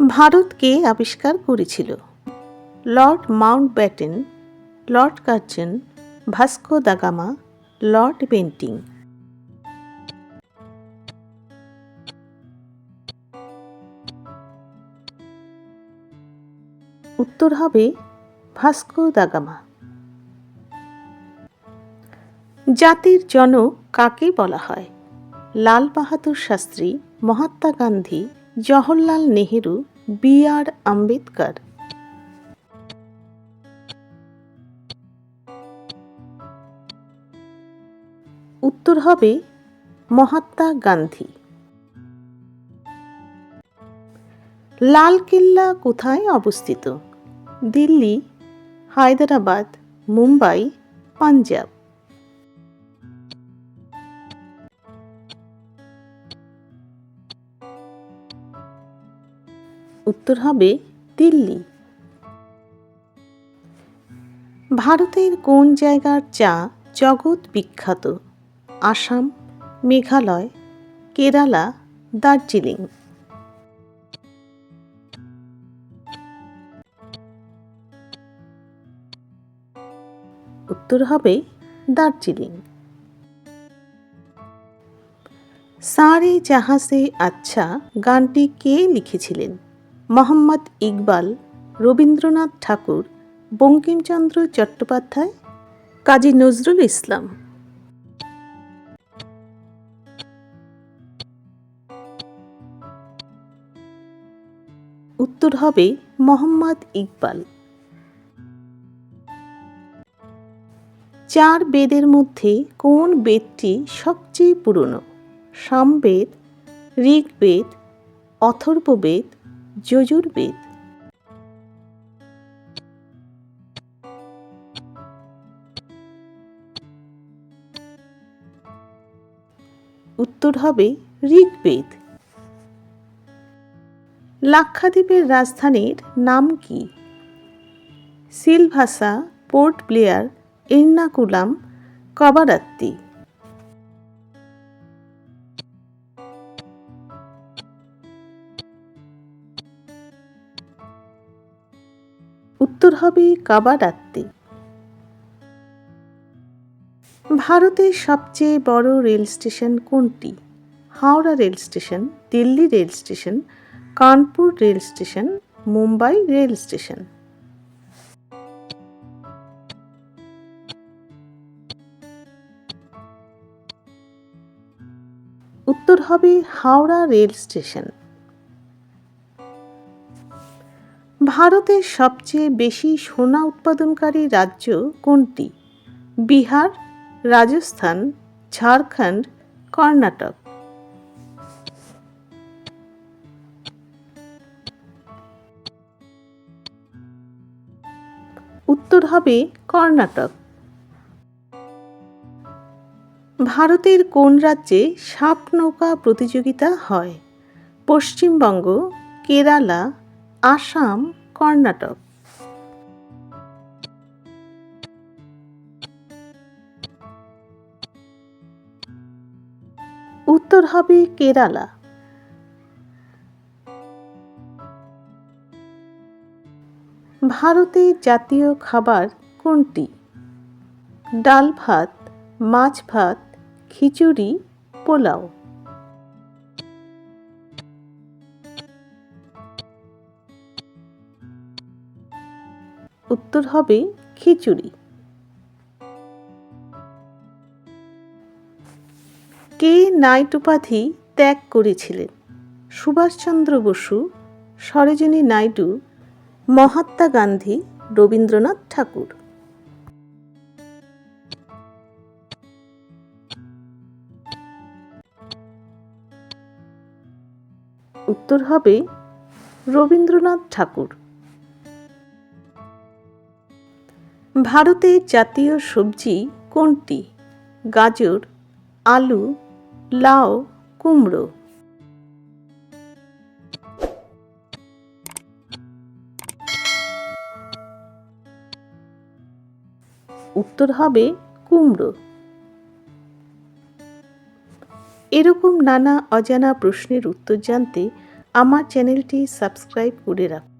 ভারতকে আবিষ্কার করেছিল। Lord Mountbatten Lord Curzon Vasco da Gama Lord Bentinck. উত্তর হবে ভাস্কো দাগামা জাতির জনক কাকে বলা হয়? Lal Bahadur Shastri, Mahatma Gandhi Jawaharlal Nehru B R Ambedkar. উত্তর হবে মহাত্মা গান্ধী। লাল কেল্লা কোথায় অবস্থিত? দিল্লি, হায়দ্রাবাদ, মুম্বাই, পাঞ্জাব। উত্তর হবে দিল্লি। ভারতের কোন জায়গার চা জগৎ বিখ্যাত? আসাম, মেঘালয়, কেরালা, দার্জিলিং। উত্তর হবে দার্জিলিং। সারে জাহাসে আচ্ছা গানটি কে লিখেছিলেন? মোহাম্মদ ইকবাল, রবীন্দ্রনাথ ঠাকুর, বঙ্কিমচন্দ্র চট্টোপাধ্যায়, কাজী নজরুল ইসলাম। উত্তর হবে মোহাম্মদ ইকবাল। চার বেদের মধ্যে কোন বেদটি সবচেয়ে পুরনো? সামবেদ, ঋগ্বেদ, অথর্ববেদ যজুর্বেদ। উত্তর হবে ঋগ্বেদ। লাক্ষাদ্বীপের রাজধানীর নাম কি? সিলভাসা পোর্ট ব্লেয়ার এর্নাকুলাম কবারাত্তি। উত্তর হবে কাবারাত্তি ভারতের সবচেয়ে বড় রেল স্টেশন কোনটি? Howrah rail station, Delhi rail station, Kanpur rail station, Mumbai rail station. উত্তর হবে হাওড়া রেল স্টেশন। ভারতের সবচেয়ে বেশি সোনা উৎপাদনকারী রাজ্য কোনটি? বিহার, রাজস্থান, ঝাড়খণ্ড, কর্ণাটক। উত্তর হবে কর্ণাটক। ভারতের কোন রাজ্যে সাপ নৌকা প্রতিযোগিতা হয়? পশ্চিমবঙ্গ, কেরালা, আসাম কর্ণাটক। উত্তর হবে কেরালা। ভারতের জাতীয় খাবার কোনটি? ডাল ভাত মাছ ভাত খিচুড়ি পোলাও। উত্তর হবে খিচুড়ি। কে নাইট উপাধি ত্যাগ করেছিলেন? সুভাষচন্দ্র বসু, সরোজিনী নাইডু, মহাত্মা গান্ধী, রবীন্দ্রনাথ ঠাকুর। উত্তর হবে রবীন্দ্রনাথ ঠাকুর। ভারতের জাতীয় সবজি কোনটি? গাজর, আলু, লাউ, কুমড়ো। উত্তর হবে কুমড়ো। এরকম নানা অজানা প্রশ্নের উত্তর জানতে আমার চ্যানেলটি সাবস্ক্রাইব করে রাখুন